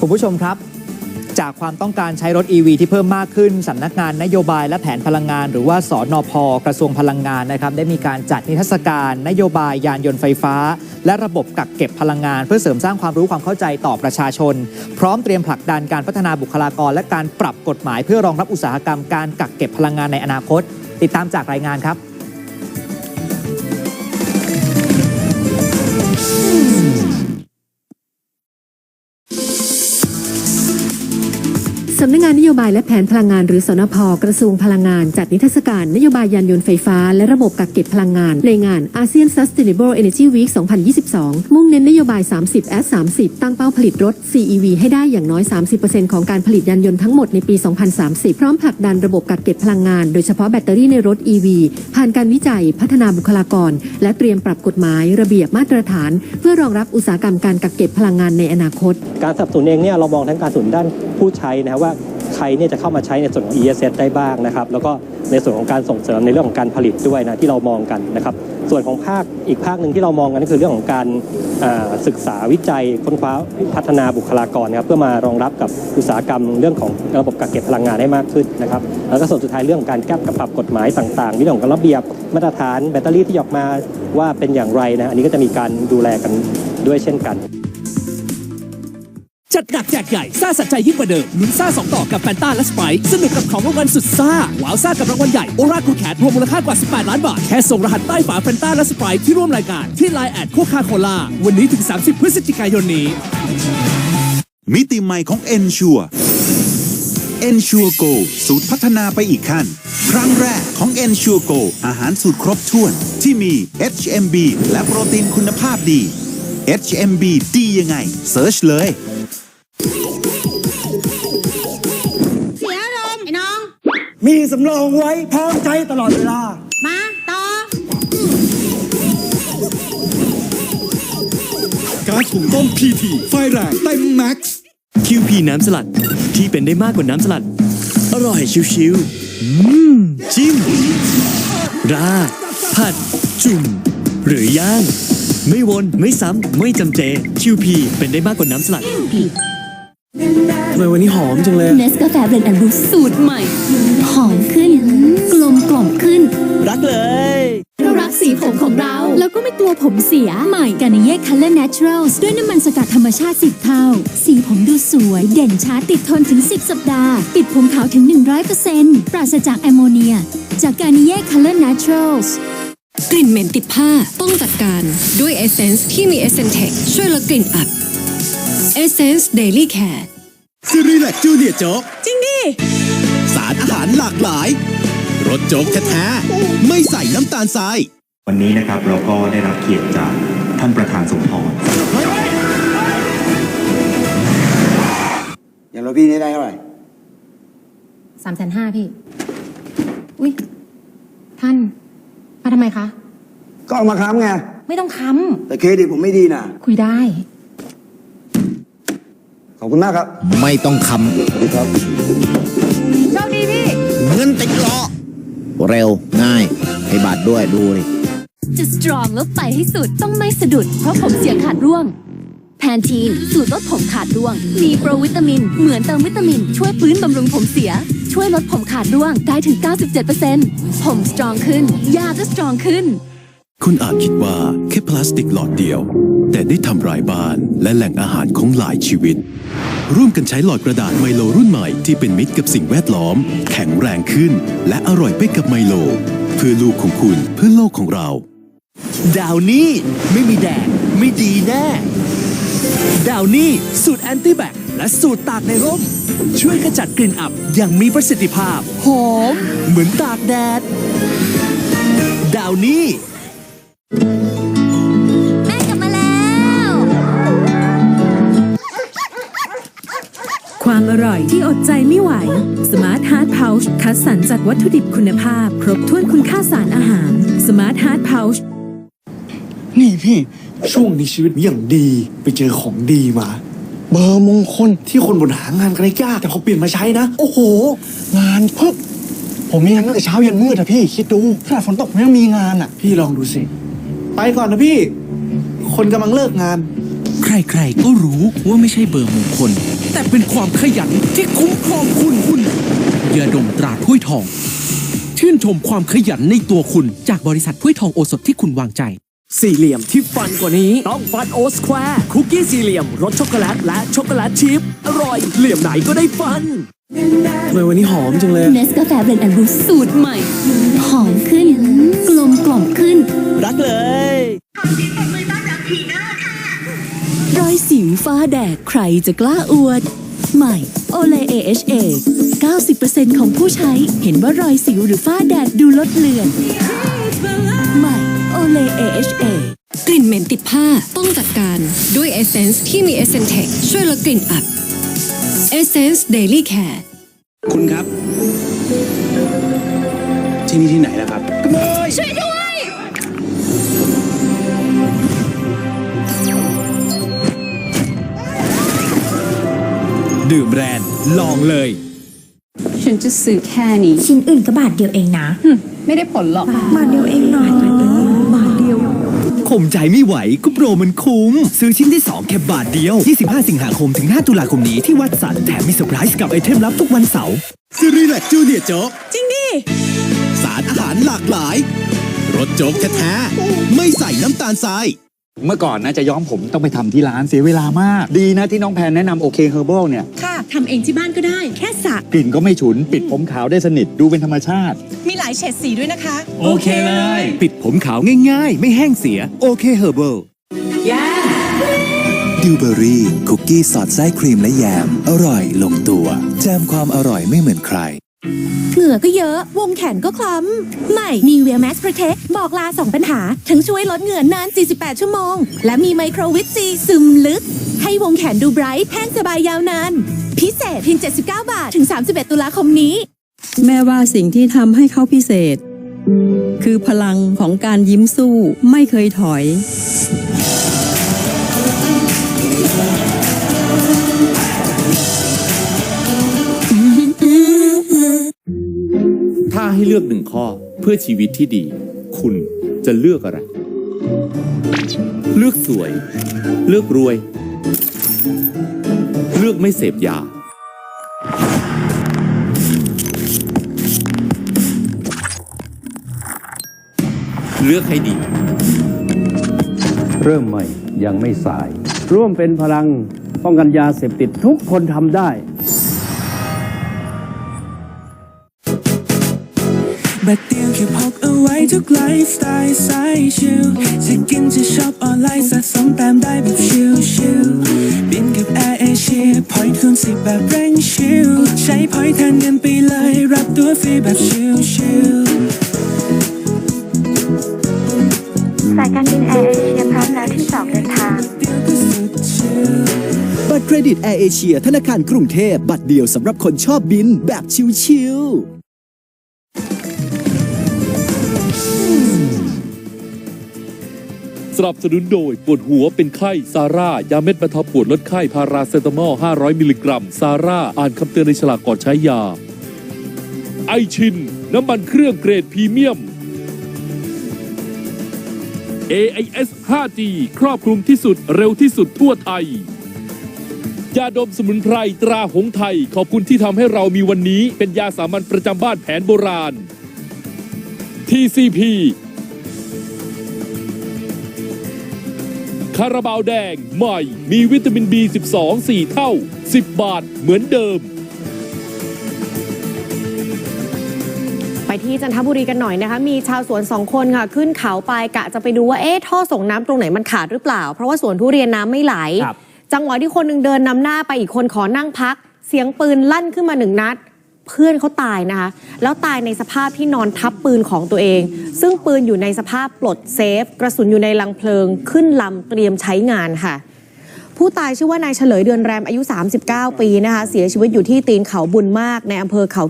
คุณผู้ชมครับ จากความต้องการใช้รถ EV ที่เพิ่มมากขึ้นสำนักงานนโยบายและแผนพลังงาน หรือว่าสอนอพกระทรวงพลังงานนะครับ ได้มีการจัดนิทรรศการนโยบายยานยนต์ไฟฟ้า และระบบกักเก็บพลังงาน เพื่อเสริมสร้างความรู้ความเข้าใจต่อประชาชน พร้อมเตรียมผลักดันการพัฒนาบุคลากร และการปรับกฎหมาย เพื่อรองรับอุตสาหกรรมการกักเก็บพลังงานในอนาคต ติดตามจากรายงานครับ สำนักงานนโยบายและแผนพลังงานหรือสนพกระทรวงพลังงาน จัดนิทรรศการนโยบายยานยนต์ไฟฟ้า และระบบกักเก็บพลังงาน ในงาน ASEAN Sustainable Energy Week 2022 มุ่งเน้นนโยบาย 30 S 30ตั้งเป้าผลิตรถ CEV ให้ได้อย่างน้อย 30%ของการผลิตยานยนต์ทั้งหมดในปี 2030 พร้อมผลักดันระบบกักเก็บพลังงาน โดยเฉพาะแบตเตอรี่ในรถ EV ผ่านการวิจัยพัฒนาบุคลากร และเตรียมปรับกฎหมายระเบียบมาตรฐาน เพื่อรองรับอุตสาหกรรมการกักเก็บพลังงานในอนาคต การสนับสนุนเองเนี่ยเรามองทั้งการสนับสนุนด้านผู้ใช้นะครับว่า ใครเนี่ยจะเข้ามาใช้ในส่วนของ ESS ได้บ้างนะครับ แล้วก็ในส่วนของการส่งเสริมในเรื่องของการผลิตด้วยนะที่เรามองกันนะครับ ส่วนของภาคอีกภาคหนึ่งที่เรามองกันก็คือเรื่องของการศึกษาวิจัยค้นคว้าพัฒนาบุคลากรนะครับเพื่อมารองรับกับอุตสาหกรรมเรื่องของระบบกักเก็บพลังงานให้มากขึ้นนะครับ แล้วก็ส่วนสุดท้ายเรื่องของการแก้กปรับกฎหมายต่างๆเรื่องของระเบียบมาตรฐานแบตเตอรี่ที่ออกมาว่าเป็นอย่างไรนะอันนี้ก็จะมีการดูแลกันด้วยเช่นกัน จัดหนักแจกใหญ่ซ่าสัจใจยิ่งกว่าเดิมลุ้นซ่าสองต่อกับแฟนตาและสไปซ์สนุกกับของรางวัลสุดซ่าว้าวซ่ากับรางวัลใหญ่โอราคูแคทรวมมูลค่ากว่า 18 ล้านบาท แค่ส่งรหัสใต้ฝาแฟนตาและสไปซ์ที่ร่วมรายการ ที่ไลน์แอดโคคาโคล่าวันนี้ถึง 30 พฤศจิกายนนี้ มิติใหม่ของ Ensure Ensure Go สูตรพัฒนาไปอีกขั้น ครั้งแรกของ Ensure Go อาหารสูตรครบถ้วน ที่มี HMB และโปรตีนคุณภาพดี HMB ดียังไงเซิร์ชเลย มีสำรองไว้พร้อมใช้ตลอดเวลา มา ต่อก๊าซหุงต้มพีทีไฟแรงเต็มแม็กซ์ QP น้ำสลัดที่เป็นได้มากกว่าน้ำสลัด อร่อยชิวๆอืมจิ้ม ราดผัด จุ่ม หรือย่าง ไม่วน ไม่ซ้ำ ไม่จำเจ QP เป็นได้มากกว่าน้ำสลัด ทำไมวันนี้หอมจังเลย เนสกาแฟเบรนด์แอนด์บรูสูตรใหม่ หอมขึ้น กลมกล่อมขึ้น รักเลยเรารักสีผมของเรา แล้วก็ไม่กลัวผมเสีย ใหม่กานิเย่คัลเลอร์เนเชอรัลด้วยน้ำมันสกัดธรรมชาติ10เท่า สีผมดูสวย เด่นช้าติดทนถึง 10 สัปดาห์ ปิดผมขาวถึง 100%ปราศจากแอมโมเนีย จากกานิเย่คัลเลอร์เนเชอรัลกลิ่นเหม็นติดผ้าต้องจัดการด้วย Essence ที่มี Essence Tech ช่วยลดกลิ่นอับ Essence Daily Care ซีรีแลกจูเนียร์โจ๊กจริงดิ สารอาหารหลากหลาย รสโจ๊กแท้ๆ ไม่ใส่น้ำตาลทราย วันนี้นะครับเราก็ได้รับเกียรติจากท่านประธานสมพรอย่างเราพี่นี่ได้เท่าไหร่สามแสนห้าพี่ อุ้ยท่าน มาทำไมคะ ก็เอามาค้ำไง ไม่ต้องค้แต่เครดิตผมไม่ดีนะำคุยได้ ขอบคุณมากครับ ไม่ต้องคสวัสดีครับ โชคดีพี่ำเงินติดล้อเร็วง่ายให้บัตรด้วยดูนี่ จะสตรองแล้วไปให้สุดต้องไม่สะดุด เพราะผมเสียขาดร่วง แพนทีน สูตรลดผมขาดร่วง มีโปรวิตามิน เหมือนเติมวิตามิน ช่วยฟื้นบำรุงผมเสีย ช่วยลดผมขาดร่วงได้ถึง 97%ผมสตรองขึ้น ยาก็สตรองขึ้น คุณอาจคิดว่าแค่พลาสติกหลอดเดียว แต่ได้ทำลายบ้านและแหล่งอาหารของหลายชีวิต ร่วมกันใช้หลอดกระดาษไมโลรุ่นใหม่ที่เป็นมิตรกับสิ่งแวดล้อม แข็งแรงขึ้น และอร่อยไปกับไมโล เพื่อลูกของคุณเพื่อโลกของเรา ดาวนี่ไม่มีแดดไม่ดีแน่ ดาวนี่สูตรแอนตี้แบคและสูตรตากในร่ม ช่วยขจัดกลิ่นอับอย่างมีประสิทธิภาพหอมเหมือนตากแดด ดาวนี่ แม่กลับมาแล้ว ความอร่อยที่อดใจไม่ไหว Smart Heart Pouch คัดสรรจากวัตถุดิบคุณภาพ ครบถ้วนคุณค่าสารอาหาร Smart Heart Pouch นี่พี่ ช่วงนี้ชีวิตอย่างดีไปเจอของดีมา เบอร์มงคลที่คนบนหางานกันได้ยากแต่พอเปลี่ยนมาใช้นะ โอ้โห งานพึบผมมีงานตั้งแต่เช้ายันมืดอะพี่ คิดดูขนาดฝนตกผมยังมีงานอะพี่ลองดูสิ ไปก่อนนะพี่ คนกำลังเลิกงานใครใครๆก็รู้ว่าไม่ใช่เบอร์มงคล แต่เป็นความขยันที่คุ้มครองคุณคุณยาดมตราถ้วยทอง ชื่นชมความขยันในตัวคุณจากบริษัทถ้วยทองโอสถที่คุณวางใจ สี่เหลี่ยมที่ฟันกว่านี้ ต้องฟันโอสแควร์คุกกี้สี่เหลี่ยมรสช็อกโกแลตและช็อกโกแลตชิพอร่อยเหลี่ยมไหนก็ได้ฟันทำไมวันนี้หอมจังเลย เนสกาแฟเบรนด์แอนด์บูสูตรใหม่ หอมขึ้น สิวฟ้าแดดใครจะกล้าอวด ใหม่โอเล AHA 90%ของผู้ใช้เห็นว่ารอยสิวหรือฝ้าแดดดูลดเลือน ใหม่โอเล AHA กลิ่นเหม็นติดผ้าต้องจัดการด้วย Essence ที่มี Essentech ช่วยลดกลิ่นอับ Essence Daily Care คุณครับ ที่นี่ที่ไหนนะครับช่วย ด้วยดื่มแบรนด์ลองเลย ฉันจะซื้อแค่นี้ ชิ้นอื่นก็บาทเดียวเองนะ ไม่ได้ผลหรอก บาทเดียวเองหน่อยบาทเดียว ข่มใจไม่ไหวก็โปรมันคุ้ม ซื้อชิ้นที่ 2 แค่บาทเดียว 25 สิงหาคมถึง 5 ตุลาคมนี้ที่วัดสันแถมมีเซอร์ไพรส์กับไอเทมลับทุกวันเสาร์ซีรีแลกจูเนียร์โจ๊กจริงดิ สารอาหารหลากหลายรสโจ๊กแท้ๆไม่ใส่น้ำตาลทราย เมื่อก่อนนะจะย้อมผมต้องไปทำที่ร้านเสียเวลามาก ดีนะที่น้องแพนแนะนำโอเคเฮอร์เบิลเนี่ย ค่ะทำเองที่บ้านก็ได้แค่สระกลิ่นก็ไม่ฉุน ปิดผมขาวได้สนิทดูเป็นธรรมชาติ มีหลายเฉดสีด้วยนะคะ โอเคเลย ปิดผมขาวง่ายๆ ไม่แห้งเสีย โอเคเฮอร์เบิล ดิวเบอรี่คุกกี้สอดไส้ครีมและแยม อร่อยลงตัวแจมความอร่อยไม่เหมือนใคร เหงื่อก็เยอะ วงแขนก็คล้ำ ใหม่ Nivea Max Protect บอกลา 2 ปัญหา ทั้งช่วยลดเหงื่อนาน 48 ชั่วโมง และมีไมโครวิตซีซึมลึก ให้วงแขนดูไบรท์แห้งสบายยาวนาน พิเศษเพียง 79 บาท ถึง 31 ตุลาคมนี้ แม่ว่าสิ่งที่ทำให้เขาพิเศษ คือพลังของการยิ้มสู้ไม่เคยถอย ให้เลือกหนึ่งข้อเพื่อชีวิตที่ดี คุณจะเลือกอะไร เลือกสวย เลือกรวย เลือกไม่เสพยา เลือกให้ดี เริ่มใหม่ยังไม่สาย ร่วมเป็นพลังป้องกันยาเสพติดทุกคนทำได้ บัตรเดียวแค่พกเอาไว้ทุกไลฟ์สไตล์สายชิลจะกินจะช็อปออนไลน์สะสมแต้มได้แบบชิลชิลบินกับแอร์เอเชียพอยคูณสิบแบบเร่งชิลใช้พอยแทนเงินไปเลย รับตัวฟรีแบบชิลชิลสายการบินแอร์เอเชียพร้อมแล้วที่จะออกเดินทางบัตรเครดิตแอร์เอเชียธนาคารกรุงเทพบัตรเดียวสำหรับคนชอบบินแบบชิวๆ สนับสนุนโดยปวดหัวเป็นไข้ซาร่า ยาเม็ดบรรเทาปวดลดไข้พาราเซตามอล 500 มิลลิกรัม ซาร่า อ่านคำเตือนในฉลากก่อนใช้ยา ไอชิน น้ำมันเครื่องเกรดพรีเมียม AIS 5G ครอบคลุมที่สุดเร็วที่สุดทั่วไทย ยาดมสมุนไพรตราหงไทย ขอบคุณที่ทำให้เรามีวันนี้ เป็นยาสามัญประจำบ้านแผนโบราณ TCP คาราบาวแดงใหม่มีวิตามิน B12 4 เท่า 10 บาทเหมือนเดิม ไปที่จันทบุรีกันหน่อยนะคะ มีชาวสวนสองคนค่ะ ขึ้นเขาไปกะจะไปดูว่าเอ๊ะท่อส่งน้ำตรงไหนมันขาดหรือเปล่า เพราะว่าสวนทุเรียนน้ำไม่ไหลจังหวะที่คนหนึงเดินนำหน้าไปอีกคนขอนั่งพัก เสียงปืนลั่นขึ้นมาหนึ่งนัด เพื่อนเขาตายนะคะ แล้วตายในสภาพที่นอนทับปืนของตัวเอง ซึ่งปืนอยู่ในสภาพปลดเซฟ กระสุนอยู่ในลังเพลิง ขึ้นลำเตรียมใช้งานค่ะ ผู้ตายชื่อว่านายเฉลยเดือนแรมอายุ 39 ปีนะคะ เสียชีวิตอยู่ที่ตีนเขาบุญมากในอำเภอเขา